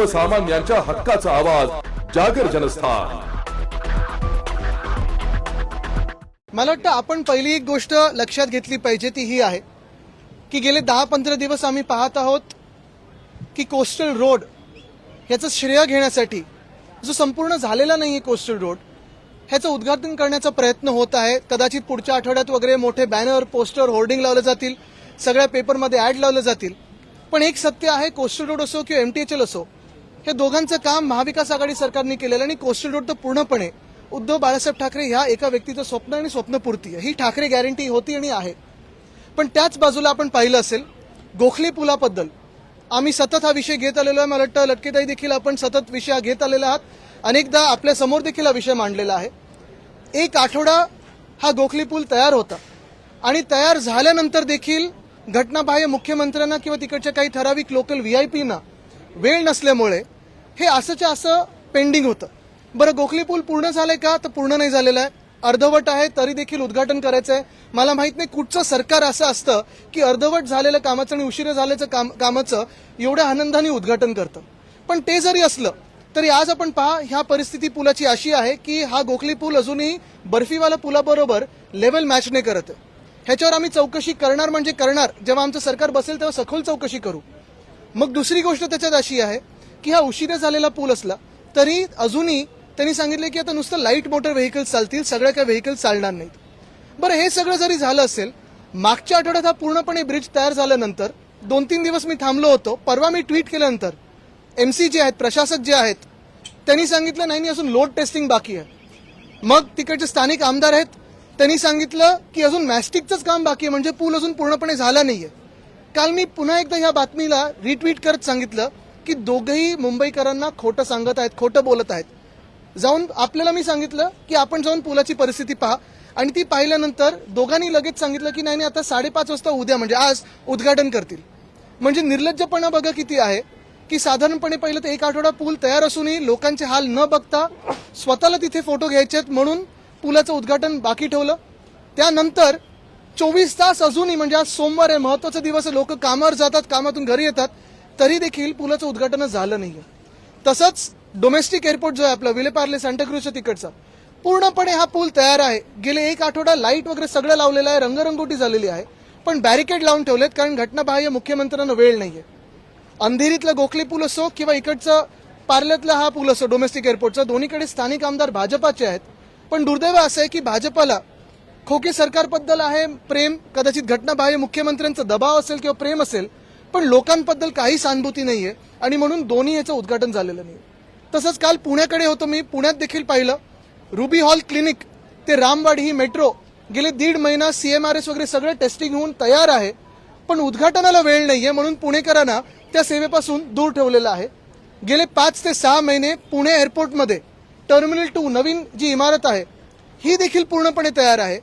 सर्वसामान्यांच्या हक्काचा आवाज जागर जनस्थान. मला वाटतं आपण पहिली एक गोष्ट लक्षात घेतली पाहिजे ती ही आहे की गेले दहा पंधरा दिवस आम्ही पाहत आहोत की कोस्टल रोड याचं श्रेय घेण्यासाठी जो संपूर्ण झालेला नाही आहे कोस्टल रोड ह्याचं उद्घाटन करण्याचा प्रयत्न होत आहे. कदाचित पुढच्या आठवड्यात वगैरे मोठे बॅनर पोस्टर होर्डिंग लावले जातील सगळ्या पेपरमध्ये ॲड लावले जातील. पण एक सत्य आहे कोस्टल रोड असो किंवा एमटीएचएल असो हे दोघांचं काम महाविकास आघाडी सरकारने केलेलं आणि कोस्टल रोड तर पूर्णपणे उद्धव बाळासाहेब ठाकरे ह्या एका व्यक्तीचं स्वप्न आणि स्वप्नपूर्ती आहे. ही ठाकरे गॅरंटी होती आणि आहे. पण त्याच बाजूला आपण पाहिलं असेल गोखले पुलाबद्दल. आम्ही सतत हा विषय घेत आलेलो आहे. मला वाटतं लटकेताई देखील आपण सतत विषय घेत आलेला आहात. अनेकदा आपल्यासमोर देखील हा विषय मांडलेला आहे. एक आठवडा हा गोखली पूल तयार होता. आणि तयार झाल्यानंतर देखील घटनाबाह्य मुख्यमंत्र्यांना किंवा तिकडच्या काही ठराविक लोकल व्ही आय पीना वेळ नसल्यामुळे हे असंच्या असं पेंडिंग होतं. बरं गोखली पूल पूर्ण झालंय का? तर पूर्ण नाही झालेलं आहे. अर्धवट आहे तरी देखील उद्घाटन करायचं आहे मला माहीत नाही कुठचं सरकार असं असतं की अर्धवट झालेलं कामाचं आणि उशिरा झाल्याचं काम कामाचं एवढ्या आनंदाने उद्घाटन करतं. पण ते जरी असलं तरी आज आपण पहा ह्या परिस्थिती पुलाची अशी आहे की हा गोखली पूल अजूनही बर्फीवाला पुलाबरोबर लेवल मॅच नाही करत आहे. ह्याच्यावर आम्ही चौकशी करणार म्हणजे करणार. जेव्हा आमचं सरकार बसेल तेव्हा सखोल चौकशी करू. मग दुसरी गोष्ट त्याच्यात अशी आहे की हा उशिरा झालेला पूल असला तरी अजूनही त्यांनी सांगितले की आता नुसतं लाइट मोटर व्हेकल्स चालतील सगळ्या काही व्हेकल चालणार नाहीत. बरं हे सगळं जरी झालं असेल मागच्या आठवड्यात हा पूर्णपणे ब्रिज तयार झाल्यानंतर दोन तीन दिवस मी थांबलो होतो परवा मी ट्विट केल्यानंतर एम सी जे आहेत प्रशासक जे आहेत त्यांनी सांगितलं नाही नाही, अजून लोड टेस्टिंग बाकी आहे. मग तिकडचे स्थानिक आमदार आहेत त्यांनी सांगितलं की अजून मॅस्टिकचंच काम बाकी आहे म्हणजे पूल अजून पूर्णपणे झाला नाहीये. काल मी पुन्हा एकदा ह्या बातमीला रिट्विट करत सांगितलं की दोघंही मुंबईकरांना खोटं सांगत आहेत खोटं बोलत आहेत. जाऊन आपल्याला मी सांगितलं की आपण जाऊन पुलाची परिस्थिती पहा. आणि ती पाहिल्यानंतर दोघांनी लगेच सांगितलं की नाही नाही आता साडेपाच वाजता उद्या म्हणजे आज उद्घाटन करतील. म्हणजे निर्लज्जपणा बघा किती आहे की साधारणपणे पहिलं तर एक आठवडा पूल तयार असूनही लोकांचे हाल न बघता स्वतःला तिथे फोटो घ्यायचे आहेत म्हणून पुलाचं उद्घाटन बाकी ठेवलं. त्यानंतर चोवीस तास अजूनही म्हणजे आज सोमवार आहे महत्त्वाचा दिवस आहे लोक कामावर जातात कामातून घरी येतात. तरी देखील पुलाचं उद्घाटन झालं नाही तसंच डोमेस्टिक एअरपोर्ट जो आहे आपला विलेपार्ले सांताक्रूजच्या तिकडचा पूर्णपणे हा पूल तयार आहे. गेले एक आठवडा लाइट वगैरे सगळं लावलेलं आहे रंगरंगोटी झालेली आहे. पण बॅरिकेड लावून ठेवलेत कारण घटनाबाह्य मुख्यमंत्र्यांना वेळ नाहीये. अंधेरीतला गोखले पूल असो किंवा इकडचा पार्ल्यातला हा पूल असो डोमेस्टिक एअरपोर्टचा दोन्हीकडे स्थानिक आमदार भाजपाचे आहेत. पण दुर्दैव असं आहे की भाजपाला खोके सरकारबद्दल आहे प्रेम कदाचित घटनाबाह्य मुख्यमंत्र्यांचा दबाव असेल किंवा प्रेम असेल पण लोकांबद्दल काही सहानुभूती नाहीये आणि म्हणून दोन्ही याचं उद्घाटन झालेलं नाही तसंच काल पुण्याकडे होतो मी पुण्यात देखील पाहिलं. रुबी हॉल क्लिनिक ते रामवाडी ही मेट्रो गेले दीड महिना सीएमआरएस वगैरे सगळं टेस्टिंग होऊन तयार आहे. पण उद्घाटनाला वेळ नाहीये म्हणून पुणेकरांना त्या सेवेपासून दूर ठेवलेलं आहे. गेले पाच ते सहा महिने पुणे एअरपोर्टमध्ये टर्मिनल टू नवीन जी इमारत आहे ही देखील पूर्णपणे तयार आहे.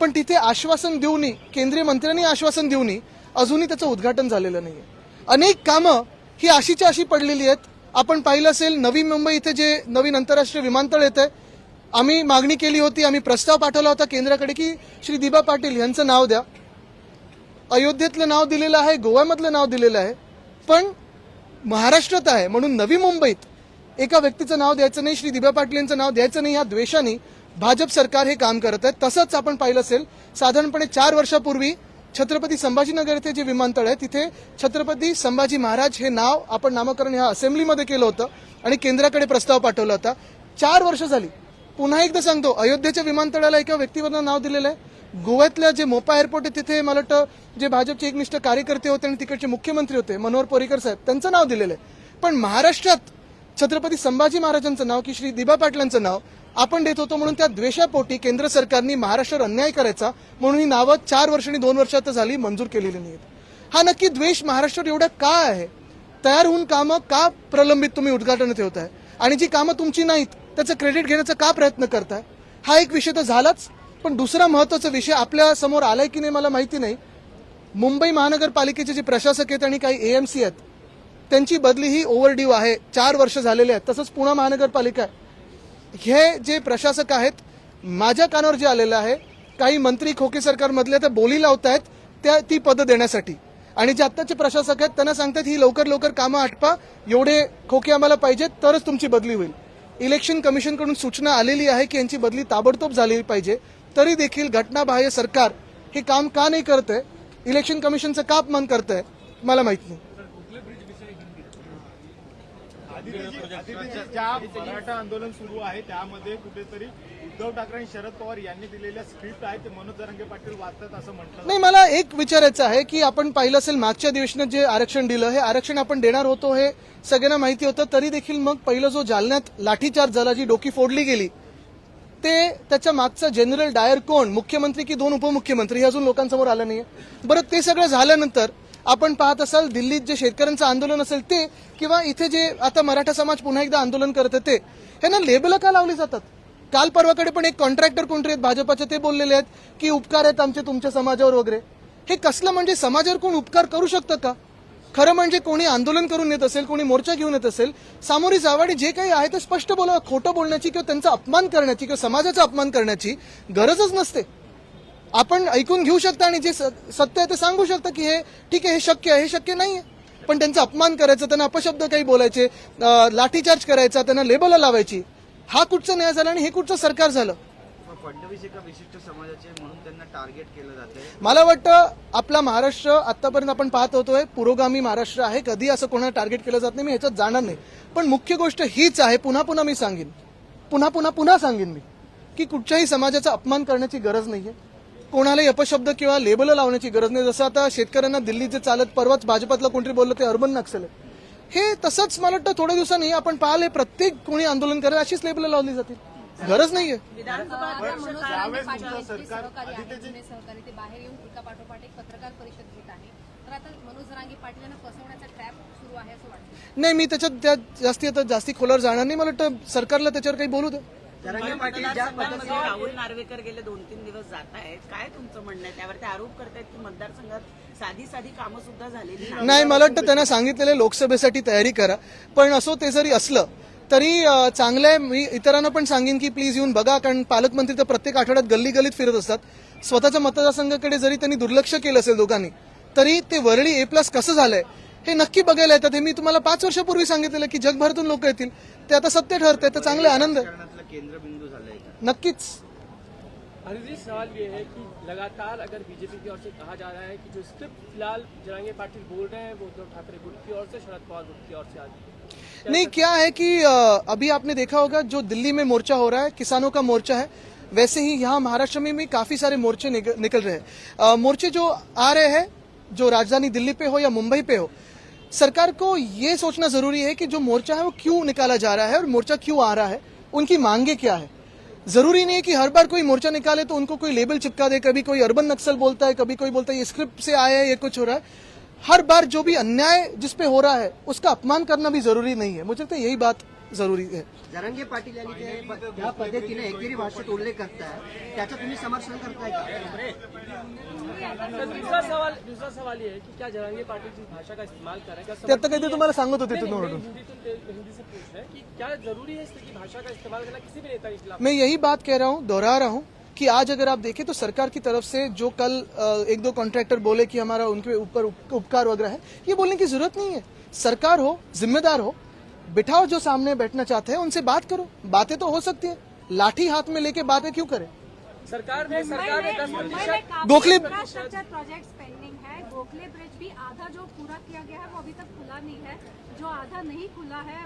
पण तिथे आश्वासन देऊनही केंद्रीय मंत्र्यांनी आश्वासन देऊनही अजूनही त्याचं उद्घाटन झालेलं नाहीये. अनेक कामं ही अशीच्या अशी पडलेली आहेत. आपण पाहिलं असेल नवी मुंबई इथे जे नवीन आंतरराष्ट्रीय विमानतळ येत आहे आम्ही मागणी केली होती आम्ही प्रस्ताव पाठवला होता केंद्राकडे की श्री दिबा पाटील यांचं नाव द्या. अयोध्येतलं नाव दिलेलं आहे गोव्यामधलं नाव दिलेलं आहे पण महाराष्ट्रात आहे म्हणून नवी मुंबईत एका व्यक्तीचं नाव द्यायचं नाही श्री दिबा पाटील यांचं नाव द्यायचं नाही या द्वेषाने भाजप सरकार हे काम करत आहे. तसंच आपण पाहिलं असेल साधारणपणे चार वर्षापूर्वी छत्रपती संभाजीनगर येथे जे विमानतळ आहे तिथे छत्रपती संभाजी महाराज हे नाव आपण नामकरण ह्या असेंब्लीमध्ये केलं होतं आणि केंद्राकडे प्रस्ताव पाठवला होता. चार वर्ष झाली. पुन्हा एकदा सांगतो अयोध्येच्या विमानतळाला एका व्यक्तीवरनं नाव दिलेलं आहे. गोव्यातल्या जे मोपा एअरपोर्ट आहे तिथे मला वाटतं जे भाजपचे एकनिष्ठ कार्यकर्ते होते आणि तिकडचे मुख्यमंत्री होते मनोहर पर्रिकर साहेब त्यांचं नाव दिलेलं आहे. पण महाराष्ट्रात छत्रपती संभाजी महाराजांचं नाव की श्री दिबा पाटलांचं नाव आपण देत होतो म्हणून त्या द्वेषापोटी केंद्र सरकारने महाराष्ट्रावर अन्याय करायचा म्हणून ही नावं चार वर्ष आणि दोन वर्षात झाली मंजूर केलेली नाहीत. हा नक्की द्वेष महाराष्ट्रावर एवढा का आहे? तयार होऊन कामं का प्रलंबित तुम्ही उद्घाटन ठेवताय? आणि जी कामं तुमची नाहीत त्याचं क्रेडिट घेण्याचा का प्रयत्न करताय? हा एक विषय तर झालाच पण दुसरा महत्त्वाचा विषय आपल्यासमोर आलाय की नाही मला माहिती नाही. मुंबई महानगरपालिकेचे जे प्रशासक आहेत आणि काही एएमसी आहेत त्यांची बदली ही ओव्हरड्यू आहे. चार वर्ष झालेले आहेत. तसंच पुणे महानगरपालिका आहे. हे जे प्रशासक आहेत माझ्या कानावर जे आलेलं आहे काही मंत्री खोके सरकारमधले तर बोली लावत आहेत त्या ती पदं देण्यासाठी. आणि जे आत्ताचे प्रशासक आहेत त्यांना सांगतात ही लवकर लवकर कामं आटपा एवढे खोके आम्हाला पाहिजेत तरच तुमची बदली होईल. इलेक्शन कमिशनकडून सूचना आलेली आहे की यांची बदली ताबडतोब झाली पाहिजे तरी देखील घटनाबाह्य सरकार हे काम का नाही करत आहे इलेक्शन कमिशनचं का अपमान करत आहे मला माहीत नाही. ज्या मराठा आंदोलन सुरू आहे त्यामध्ये कुठेतरी उद्धव ठाकरे आणि शरद पवार यांनी दिलेल्या स्क्रिप्ट आहेत ते मनोज जरांगे पाटील वाचतात असं म्हटलं नाही मला एक विचारायचं आहे की आपण पाहिलं असेल मागच्या अधिवेशनात जे आरक्षण दिलं हे आरक्षण आपण देणार होतो हे सगळ्यांना माहिती होतं तरी देखील मग पहिलं जो जालन्यात लाठीचार्ज झाला जी डोकी फोडली गेली ते त्याच्या मागचा जनरल डायर कोण? मुख्यमंत्री की दोन उपमुख्यमंत्री? हे अजून लोकांसमोर आलं नाहीये. बरं ते सगळं झाल्यानंतर आपण पाहत असाल दिल्लीत जे शेतकऱ्यांचं आंदोलन असेल ते किंवा इथे जे आता मराठा समाज पुन्हा एकदा आंदोलन करत ते ते ना लेबल का लावली जातात? काल परवाकडे पण एक कॉन्ट्रॅक्टर कोणतरी आहेत भाजपाचे ते बोललेले आहेत की उपकार आहेत आमचे तुमच्या समाजावर वगैरे. हे कसलं म्हणजे समाजावर कोण उपकार करू शकतं का? खरं म्हणजे कोणी आंदोलन करून येत असेल कोणी मोर्चा घेऊन येत असेल सामोरी जावाडी जे काही आहे ते स्पष्ट बोलावं खोटं बोलण्याची किंवा त्यांचा अपमान करण्याची किंवा समाजाचा अपमान करण्याची गरजच नसते. आपण ऐकून घेऊ शकता आणि जे सत्य आहे ते सांगू शकता की हे ठीक आहे हे शक्य आहे हे शक्य नाही आहे पण त्यांचा अपमान करायचा त्यांना अपशब्द काही बोलायचे लाठीचार्ज करायचा त्यांना लेबल लावायची हा कुठचा न्याय झाला आणि हे कुठचं सरकार झालं? फडणवीस एका विशिष्ट समाजाचे म्हणून त्यांना टार्गेट केलं जाते मला वाटतं आपला महाराष्ट्र आतापर्यंत आपण पाहत होतोय पुरोगामी महाराष्ट्र आहे कधी असं कोणाला टार्गेट केलं जात नाही मी ह्याच्यात जाणार नाही. पण मुख्य गोष्ट हीच आहे पुन्हा पुन्हा मी सांगेन. पुन्हा पुन्हा पुन्हा सांगेन मी की कुठच्याही समाजाचा अपमान करण्याची गरज नाहीये. कोणालाही अपशब्द किंवा लेबल लावण्याची गरज नाही. जसं आता शेतकऱ्यांना दिल्लीत जे चालत परवाच भाजपातलं कोणतरी बोललं ते अर्बन नक्सल आहे हे तसंच मला वाटतं थोड्या दिवसांनी आपण पाहिले प्रत्येक कोणी आंदोलन करेल अशीच लेबल लावली जातील. गरज नाहीये. विधानसभा अध्यक्ष ज्यावेळेस जरांगे तुमचं पाटील यांचे सरकार सहकारी आहेत, आदित्यजी- जुने सहकारी ते बाहेर येऊन एका पाठोपाठ एक पत्रकार परिषद घेत आहे. तर आता मनोज जरांगे पाटील यांना फसवण्याचा ट्रॅप सुरू आहे असं वाटतं. नाही मी त्याच्यात त्या जास्ती आता जास्ती खोलवर जाणार नाही. मला वाटतं सरकारला त्याच्यावर काही बोलू दे जरांगे पाटील ज्या मतदारसंघामध्ये पद्धतीने राहुल नार्वेकर गेले दोन तीन दिवस जात आहेत. काय तुमचं म्हणणं आहे? त्यावर ते आरोप करतायत की मतदारसंघात साधी साधी कामं सुद्धा झालेली नाही नाही मला वाटतं त्यांना सांगितलेलं लोकसभेसाठी तयारी करा. पण असो ते जरी असलं तरी चांगलं आहे मी इतरांना पण सांगेन की प्लीज येऊन बघा कारण पालकमंत्री तर प्रत्येक आठवड्यात गल्ली गल्लीत फिरत असतात. स्वतःच्या मतदारसंघाकडे जरी त्यांनी दुर्लक्ष केलं असेल दोघांनी तरी ते वरळी ए प्लस कसं झालंय हे नक्की बघायला येतात. हे मी तुम्हाला पाच वर्षापूर्वी सांगितलेलं की जगभरातून लोक येतील. ते आता सत्य ठरतंय तर चांगलं आहे, आनंद आहे. केंद्रबिंदू झालंय का? नक्कीच. सवाल ये है कि लगातार अगर बीजेपी की ओर से कहा जा रहा है कि जो स्क्रिप्ट फ़िलहाल जरांगे पाटिल बोल रहे हैं वो उद्धव ठाकरे गुट की ओर से शरद पवार गुट की ओर से आ रही है। नहीं क्या है कि अभी आपने देखा होगा जो दिल्ली में मोर्चा हो रहा है किसानों का मोर्चा है वैसे ही यहाँ महाराष्ट्र में भी काफ़ी सारे मोर्चे निकल निकल रहे हैं। मोर्चे जो आ रहे हैं जो राजधानी दिल्ली पे हो या मुंबई पे हो सरकार को ये सोचना ज़रूरी है कि जो मोर्चा है वो क्यों निकाला जा रहा है और मोर्चा क्यों आ रहा है। उनकी मांगे क्या है? ज़रूरी नहीं है कि हर बार कोई मोर्चा निकाले तो उनको कोई लेबल चिपका दे, कभी कोई अर्बन नक्सल बोलता है, कभी कोई बोलता है, ये स्क्रिप्ट से आया है, ये कुछ हो रहा है। हर बार जो भी अन्याय जिसपे हो रहा है, उसका अपमान करना भी ज़रूरी नहीं है। मुझे लगता है यही बात ज़रूरी है। जरांगे पाटील यांनी जे प- ज्या पद्धतीने एकेरी भाषेत उल्लेख करताय त्याचं तुम्ही समर्थन करताय का? दूसरा सवाल दूसरा सवाल ये है कि क्या जरांगे पाटिल जिस भाषा का इस्तेमाल कर? रहे हैं ते आता तुम्हाला सांगत होते. हिंदी तो से पूछ रहे हैं कि क्या ज़रूरी है इस तरह की भाषा का इस्तेमाल करना? किसी भी नेता के खिलाफ। मैं यही बात कह रहा हूँ दोहरा रहा हूँ कि आज अगर आप देखें तो सरकार की तरफ़ से जो कल एक दो कॉन्ट्रैक्टर बोले कि हमारा उनके ऊपर उपकार वगैरह है ये बोलने की ज़रूरत नहीं है। सरकार हो जिम्मेदार हो बिठाओ जो सामने बैठना चाहते हैं उनसे बात करो। बातें तो हो सकती है। लाठी हाथ में लेके बातें क्यों करें? सरकार ने सरकार ने दस प्रतिशत गोखले इंफ्रास्ट्रक्चर प्रोजेक्ट्स पेंडिंग है। गोखले ब्रिज भी आधा जो पूरा किया गया है वो अभी तक खुला नहीं है। जो आधा नहीं खुला है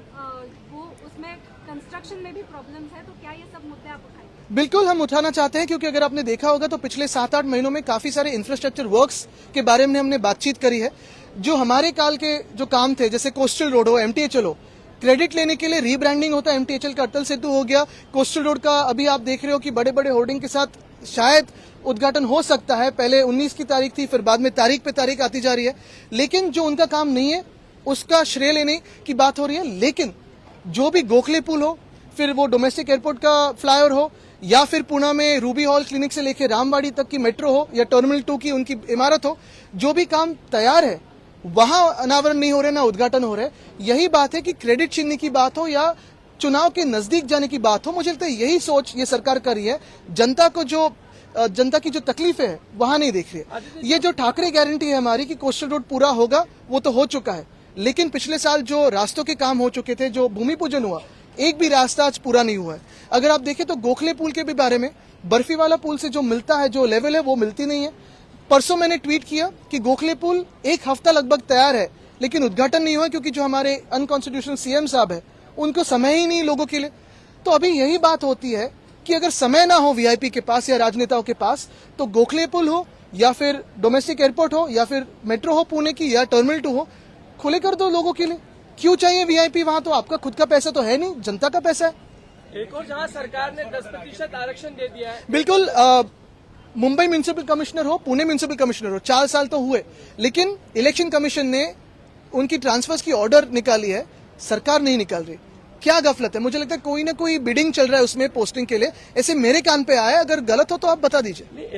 वो उसमें कंस्ट्रक्शन में भी प्रॉब्लम्स है तो क्या ये सब मुद्दे आप उठाएँगे? बिल्कुल हम उठाना चाहते हैं क्योंकि अगर आपने देखा होगा तो पिछले सात आठ महीनों में काफ़ी सारे इंफ्रास्ट्रक्चर वर्क्स के बारे में हमने बातचीत करी है। जो हमारे काल के जो काम थे जैसे कोस्टल रोड हो एमटीएचएल हो क्रेडिट लेने के लिए रीब्रांडिंग होता है एमटीएचएल का अटल सेतु हो गया कोस्टल रोड का अभी आप देख रहे हो कि बड़े बड़े होर्डिंग के साथ शायद उद्घाटन हो सकता है। पहले 19 की तारीख थी, फिर बाद में तारीख पे तारीख आती जा रही है। लेकिन जो उनका काम नहीं है, उसका श्रेय लेने की बात हो रही है। लेकिन जो भी गोखले पुल हो, फिर वो डोमेस्टिक एयरपोर्ट का फ्लाईओवर हो, या फिर पुणे में रूबी हॉल क्लिनिक से लेकर रामबाड़ी तक की मेट्रो हो, या टर्मिनल टू की उनकी इमारत हो, जो भी काम तैयार है वहाँ अनावरण नहीं हो रहे ना उद्घाटन हो रहे। यही बात है कि क्रेडिट छीनने की बात हो या चुनाव के नज़दीक जाने की बात हो मुझे लगता है यही सोच ये सरकार कर रही है। जनता को जो जनता की जो तकलीफ़ है वहाँ नहीं देख रही है। ये जो ठाकरे गारंटी है हमारी कि कोस्टल रोड पूरा होगा वो तो हो चुका है। लेकिन पिछले साल जो रास्तों के काम हो चुके थे जो भूमि पूजन हुआ एक भी रास्ता आज पूरा नहीं हुआ है। अगर आप देखें तो गोखले पुल के भी बारे में बर्फ़ी वाला पुल से जो मिलता है जो लेवल है वो मिलती नहीं है। परसों मैंने ट्वीट किया कि गोखले पुल एक हफ़्ता लगभग तैयार है लेकिन उद्घाटन नहीं हुआ क्योंकि जो हमारे अनकॉन्स्टिट्यूशनल सीएम साहब है उनको समय ही नहीं लोगों के लिए। तो अभी यही बात होती है कि अगर समय ना हो वीआईपी के पास या राजनेताओं के पास तो गोखले पुल हो या फिर डोमेस्टिक एयरपोर्ट हो या फिर मेट्रो हो पुणे की या टर्मिनल टू हो खुले कर दो लोगों के लिए। क्यों चाहिए वीआईपी वहाँ? तो आपका खुद का पैसा तो है नहीं जनता का पैसा है। एक और जहाँ सरकार ने 10 प्रतिशत आरक्षण दे दिया है। बिल्कुल अ, मुंबई म्यूनसिपल कमिश्नर हो, पुणे म्यूनिसिपल कमिश्नर हो, चार साल तो हुए, लेकिन इलेक्शन कमीशन ने उनकी ट्रांसफर्स की ऑर्डर निकाली है, सरकार नहीं निकाल रही। क्या गफलत है? मुझे लगता है कोई ना कोई बिडिंग चल रहा है उसमें पोस्टिंग के लिए। ऐसे मेरे कान पे आया अगर गलत हो तो आप बता दीजिए।